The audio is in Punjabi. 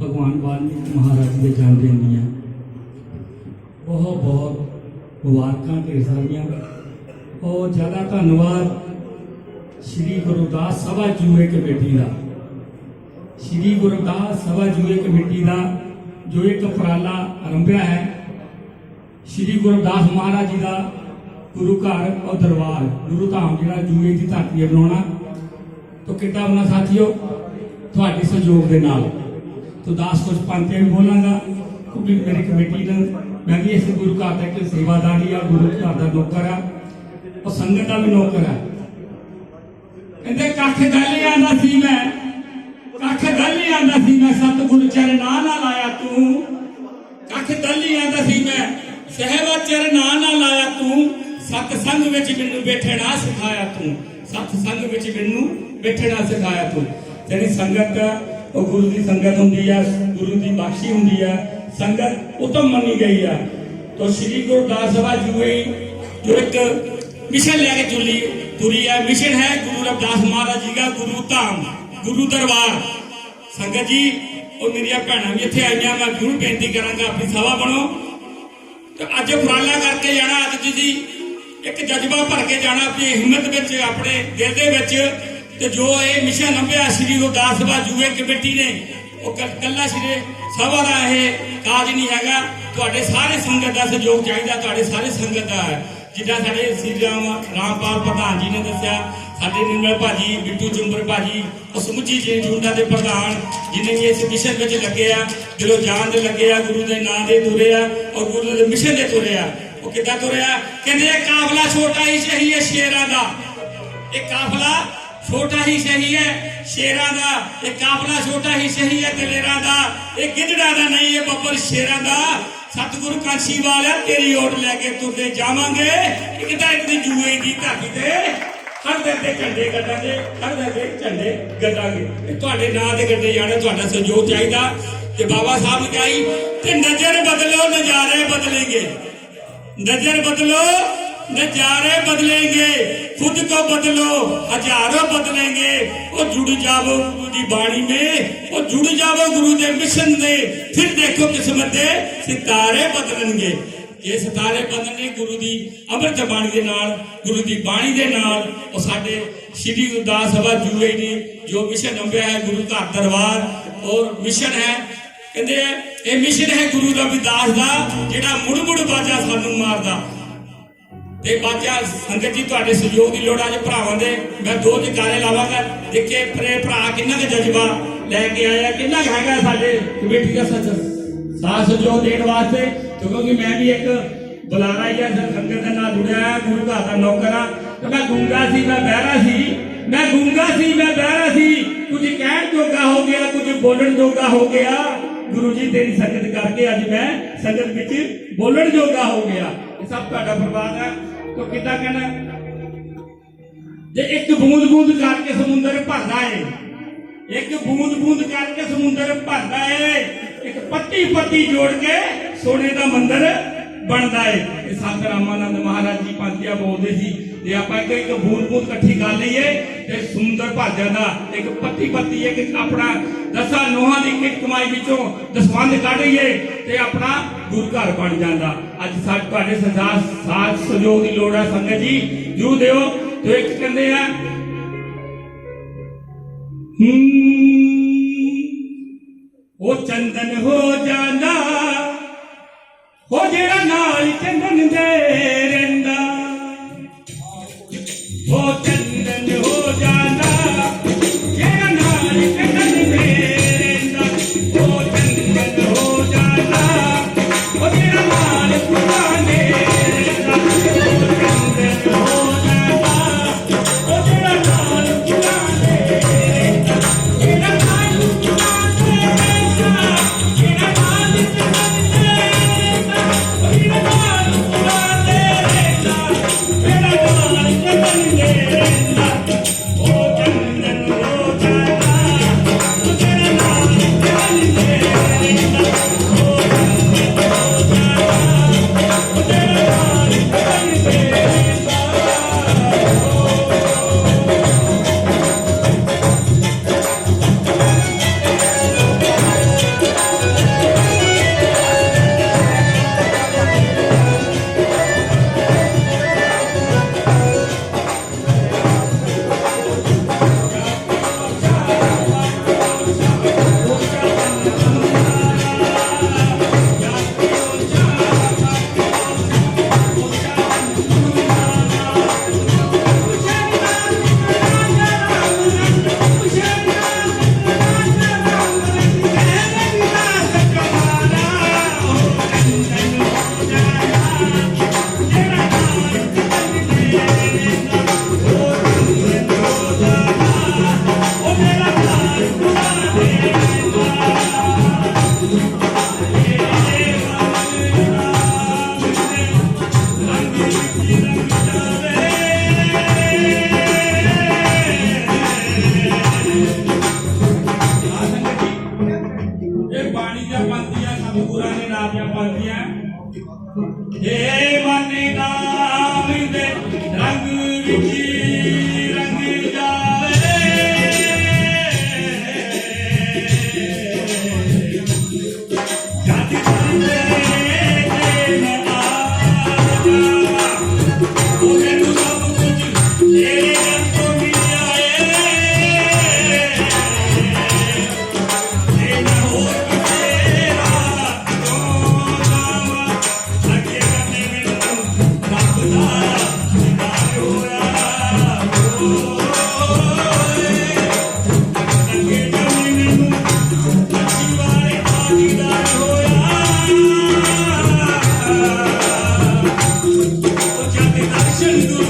ਭਗਵਾਨ ਵਾਲਮੀਕ ਮਹਾਰਾਜ ਦੇ ਜਨਮ ਦਿਨ ਦੀਆਂ ਬਹੁਤ ਬਹੁਤ ਮੁਬਾਰਕਾਂ ਤੇ ਸਾਰੀਆਂ। ਬਹੁਤ ਜ਼ਿਆਦਾ ਧੰਨਵਾਦ ਸ੍ਰੀ ਗੁਰਦਾਸ ਸਭਾ ਜੂਏ ਕਮੇਟੀ ਦਾ। ਸ੍ਰੀ ਗੁਰਦਾਸ ਸਭਾ ਜੂਏ ਕਮੇਟੀ ਦਾ ਜੋ ਇੱਕ ਉਪਰਾਲਾ ਆਰੰਭਿਆ ਹੈ, ਸ੍ਰੀ ਗੁਰਦਾਸ ਮਹਾਰਾਜ ਜੀ ਦਾ ਗੁਰੂ ਘਰ ਔਰ ਦਰਬਾਰ, ਗੁਰੂ ਧਾਮ ਜਿਹੜਾ ਜੂਏ ਦੀ ਧਰਤੀ ਬਣਾਉਣਾ। ਤੋਂ ਕਿੱਡਾ ਉਹਨਾਂ ਸਾਥੀਓ? ਤੁਹਾਡੇ ਸਹਿਯੋਗ ਦੇ ਨਾਲ। ਤੋ ਦਾਸ ਕੁਝ ਪੰਤੇ ਵੀ ਬੋਲਾਂਗਾ। ਕਿਉਂਕਿ ਮੇਰੀ ਕਮੇਟੀ ਨਾਲ ਮੈਂ ਵੀ ਇਸ ਗੁਰੂ ਘਰ ਦਾ ਇੱਕ ਸੇਵਾਦਾਰੀ ਆ, ਗੁਰੂ ਘਰ ਦਾ ਨੌਕਰ ਆ। ਉਹ ਸੰਗਤ ਦਾ ਵੀ ਨੌਕਰ ਆ। ਕਹਿੰਦੇ, ਕੱਖ ਗੱਲ ਆਂਦਾ ਸੀ ਮੈਂ, ਕੱਖ ਗੱਲ ਆਂਦਾ ਸੀ ਮੈਂ, ਸਤਿਗੁਰ ਚਰਨਾਂ ਨਾਲ ਆਇਆ ਤੂੰ। ਕੱਖ ਗੱਲ ਆਂਦਾ ਸੀ ਮੈਂ, ਸਹਿਬਾ ਚਰਨਾਂ ਨਾਲ ਆਇਆ ਤੂੰ। ਸਤ ਸੰਗ ਵਿੱਚ ਮੈਨੂੰ ਬੈਠਣਾ ਸਿਖਾਇਆ ਤੂੰ। ਸਤ ਸੰਗ ਵਿੱਚ ਮੈਨੂੰ ਬੈਠਣਾ ਸਿਖਾਇਆ ਤੂੰ। ਜਿਹੜੀ ਸੰਗਤ, ਉਹ ਗੁਰੂ ਦੀ ਸੰਗਤ ਹੁੰਦੀ ਆ, ਗੁਰੂ ਦੀ ਬਖਸ਼ੀ ਹੁੰਦੀ ਆ, ਸੰਗਤ ਉਤਮ ਮੰਨੀ ਗਈ ਆ। ਤੋ ਸ੍ਰੀ ਗੁਰਦਾਸ ਸਭਾ ਜੂਏ ਜੋ ਇੱਕ ਮਿਸ਼ਨ ਲੈ ਕੇ ਤੁਰੀ ਤੁਰੀ ਹੈ ਮਿਸ਼ਨ ਹੈ ਗੁਰੂ ਰਵਿਦਾਸ ਮਹਾਰਾਜ ਜੀ ਦਾ ਗੁਰੂ ਧਾਮ, ਗੁਰੂ ਦਰਬਾਰ। ਸੰਗਤ ਜੀ, ਉਹ ਮੇਰੀਆਂ ਭੈਣਾਂ ਵੀ ਇੱਥੇ ਆਈਆਂ, ਮੈਂ ਜ਼ਰੂਰ ਬੇਨਤੀ ਕਰਾਂਗਾ, ਆਪਣੀ ਸਭਾ ਬਣੋ। ਤੇ ਅੱਜ ਉਪਰਾਲਾ ਕਰਕੇ ਜਾਣਾ ਅੱਜ ਜੀ, ਇੱਕ ਜਜ਼ਬਾ ਭਰ ਕੇ ਜਾਣਾ, ਆਪਣੀ ਹਿੰਮਤ ਵਿੱਚ, ਆਪਣੇ ਦਿਲ ਦੇ ਵਿੱਚ। ਤੇ ਜੋ ਇਹ ਮਿਸ਼ਨ ਲੰਬਿਆ ਸ੍ਰੀ ਗੁਰਦਾਸ ਸਭਾ ਜੂਏ ਕਮੇਟੀ ਨੇ, ਉਹ ਕ- ਕੱਲਾ ਸ੍ਰੀ ਸਭਾ ਦਾ ਇਹ ਕਾਜ ਨਹੀਂ ਹੈਗਾ। ਤੁਹਾਡੇ ਸਾਰੇ ਸੰਗਤ ਦਾ ਸਹਿਯੋਗ ਚਾਹੀਦਾ, ਤੁਹਾਡੇ ਸਾਰੇ ਸੰਗਤ ਦਾ। ਹੈ ਜਿੱਦਾਂ ਸਾਡੇ ਸ੍ਰੀ ਰਾਮ, ਰਾਮਪਾਲ ਪ੍ਰਧਾਨ ਜੀ ਨੇ ਦੱਸਿਆ, ਸਾਡੇ ਨਿਰਮਲ ਭਾਜੀ, ਬਿੱਟੂ ਚੁੰਬਰ ਭਾਜੀ, ਉਹ ਸਮੁੱਚੀ ਜੀ ਜੁੰਡਾ ਦੇ ਪ੍ਰਧਾਨ, ਜਿਨੇ ਵੀ ਇਸ ਮਿਸ਼ਨ ਵਿੱਚ ਲੱਗੇ ਆ, ਜਦੋਂ ਜਾਨ ਦੇ ਲੱਗੇ ਆ, ਗੁਰੂ ਦੇ ਨਾਂ ਦੇ ਤੁਰੇ ਆ, ਔਰ ਗੁਰੂ ਦੇ ਮਿਸ਼ਨ ਦੇ ਤੁਰੇ ਆ, ਉਹ ਕਿੱਦਾਂ ਤੁਰਿਆ ਕਹਿੰਦੇ ਇਹ ਕਾਫਲਾ ਛੋਟਾ ਹੀ ਸਹੀ ਹੈ ਸ਼ੇਰਾਂ ਦਾ। ਇਹ ਕਾਫਲਾ ਛੋਟਾ ਹੀ ਸਹੀ ਹੈ, ਸ਼ੇਰਾਂ ਦਾ ਇਹ ਕਾਫਲਾ ਛੋਟਾ ਹੀ ਸਹੀ ਹੈ ਦਲੇਰਾਂ ਦਾ, ਇਹ ਗਿੱਦੜਾ ਦਾ ਨਹੀਂ ਇਹ ਬੱਬਰ ਸ਼ੇਰਾਂ ਦਾ। ਸਤਿਗੁਰ ਕਾਸ਼ੀ ਵਾਲਿਆ ਤੇਰੀ ਓਟ ਲੈ ਕੇ ਤੁਰਦੇ ਜਾਵਾਂਗੇ। ਇੱਕ ਤਾਂ ਇੱਕ ਦੀ ਜੂਏ ਦੀ ਧਾਕੀ ਤੇ ਖੜਦੇ ਤੇ ਝੰਡੇ ਗੱਡਾਂਗੇ ਖੜਦੇ ਤੇ ਝੰਡੇ ਗੱਡਾਂਗੇ। ਤੁਹਾਡੇ ਨਾਂ ਦੇ ਗੱਡੇ ਜਾਣੇ, ਤੁਹਾਡਾ ਸਹਿਯੋਗ ਚਾਹੀਦਾ। ਤੇ ਬਾਬਾ ਸਾਹਿਬ ਨੇ ਕਹੀ ਤੇ ਨਜ਼ਰ ਬਦਲੋ, ਨਜ਼ਾਰੇ ਬਦਲेंगे ਨਜ਼ਰ ਬਦਲੋ नजारे बदलेंगे खुद को बदलो हजारों बदलेंगे और जुड़ जाओ गुरु की बाणी में और जुड़ जाओ गुरु के मिशन में फिर देखो किस्मत दे सितारे बदलणगे ਇਹ ਸਿਤਾਰੇ ਬਦਲਨੇ ਗੁਰੂ ਦੀ ਅੰਮ੍ਰਿਤ ਬਾਣੀ ਦੇ ਨਾਲ ਗੁਰੂ ਦੀ ਬਾਣੀ ਦੇ ਨਾਲ ਉਹ ਸਾਡੇ ਸ੍ਰੀ ਗੁਰਦਾਸ ਸਭਾ ਜੂਏ ਨੇ ਜੋ ਮਿਸ਼ਨ ਨੰਬਿਆ ਹੈ ਗੁਰੂ ਘਰ ਦਰਬਾਰ ਔਰ ਮਿਸ਼ਨ ਹੈ ਕਹਿੰਦੇ ਆ, ਇਹ ਮਿਸ਼ਨ ਹੈ ਗੁਰੂ ਰਵਿਦਾਸ ਦਾ ਜਿਹੜਾ ਮੁੜ ਮੁੜ ਬਾਜਾ ਸਾਨੂੰ ਮਾਰਦਾ ਤੇ ਬਾਕਿਆ ਸੰਗਤ ਜੀ, ਤੁਹਾਡੇ ਸਹਿਯੋਗ ਦੀ ਲੋੜ ਆ ਭਰਾਵਾਂ ਦੇ, ਮੈਂ ਦੋ ਜਕਾਰੇ ਲਾਵਾਂਗਾ। ਦੇਖੇ ਪਰੇ ਭਰਾ ਕਿੰਨਾ ਕੁ ਜਜ਼ਬਾ ਲੈ ਕੇ ਆਇਆ, ਕਿੰਨਾ ਕੁ ਹੈਗਾ ਸਾਡੇ ਕਮੇਟੀ ਦਾ ਸੱਚ। ਸਾਥ ਸਹਿਯੋਗ ਦੇਣ ਵਾਸਤੇ, ਕਿਉਂਕਿ ਮੈਂ ਵੀ ਇੱਕ ਬੁਲਾਰਾ ਹੀ ਆ ਸੰਗਤ ਦੇ ਨਾਲ ਜੁੜਿਆ ਗੁਰੂ ਘਰ ਦਾ ਨੌਕਰ ਆ। ਤੇ ਮੈਂ ਗੁੰਗਾ ਸੀ, ਮੈਂ ਬਹਿਰਾ ਸੀ, ਮੈਂ ਗੂੰਗਾ ਸੀ, ਮੈਂ ਬਹਿਰਾ ਸੀ। ਕੁਝ ਕਹਿਣ ਜੋਗਾ ਹੋ ਗਿਆ, ਕੁਝ ਬੋਲਣ ਜੋਗਾ ਹੋ ਗਿਆ। ਗੁਰੂ ਜੀ, ਤੇਰੀ ਸੰਗਤ ਕਰਕੇ ਅੱਜ ਮੈਂ ਸੰਗਤ ਵਿੱਚ ਬੋਲਣ ਜੋਗਾ ਹੋ ਗਿਆ। ਇਹ ਸਭ ਤੁਹਾਡਾ ਪ੍ਰਵਾਦ ਹੈ ਤੋ ਕਿੱਦਾਂ ਕਹਿਣਾ ਜੇ ਇੱਕ ਬੂੰਦ ਬੂੰਦ ਕਰਕੇ ਸਮੁੰਦਰ ਭਰਦਾ ਏ, ਇੱਕ ਬੂੰਦ ਬੂੰਦ ਕਰਕੇ ਸਮੁੰਦਰ ਭਰਦਾ ਏ, ਇੱਕ ਪੱਤੀ ਪੱਤੀ ਜੋੜ ਕੇ ਸੋਨੇ ਦਾ ਮੰਦਰ ਬਣਦਾ ਏ। ਇਹ ਸੰਤ ਰਾਮਾਨੰਦ ਮਹਾਰਾਜ ਜੀ ਪੰਥੀਆ ਬੋਲਦੇ ਸੀ ਜੇ ਆਪਾਂ ਇੱਕ ਇੱਕ ਬੂੰਦ ਬੂੰਦ ਇਕੱਠੀ ਕਰ ਲਈਏ, ਤੇ ਸੁੰਦਰ ਭਰ ਜਾਂਦਾ ਇੱਕ ਪੱਤੀ ਪੱਤੀ ਇੱਕ ਆਪਣਾ ਦਸਾਂ ਨੋਹਾਂ ਦੀ ਇੱਕ ਕਮਾਈ ਵਿੱਚੋਂ ਦਸਵੰਧ ਕੱਢ ਲਈਏ ਤੇ ਆਪਣਾ ਗੁਰੂ ਘਰ ਬਣ ਜਾਂਦਾ। ਅੱਜ ਸਾਡੇ, ਤੁਹਾਡੇ ਸੰਸਾਰ ਸਾਥ ਸਹਿਯੋਗ ਦੀ ਲੋੜ ਹੈ ਸੰਗਤ ਜੀ ਜੂ ਦਿਓ। ਤੇ ਇੱਕ ਕਹਿੰਦੇ ਆ ਉਹ ਚੰਦਨ ਹੋ ਜਾਣਾ ਉਹ ਜਿਹੜਾ ਨਾਲ ਚੰਦਨ ਦੇ ਇਹ ਮਨ ਨਾਮ ਦੇ ਰੰਗ ਵਿੱਚ Russian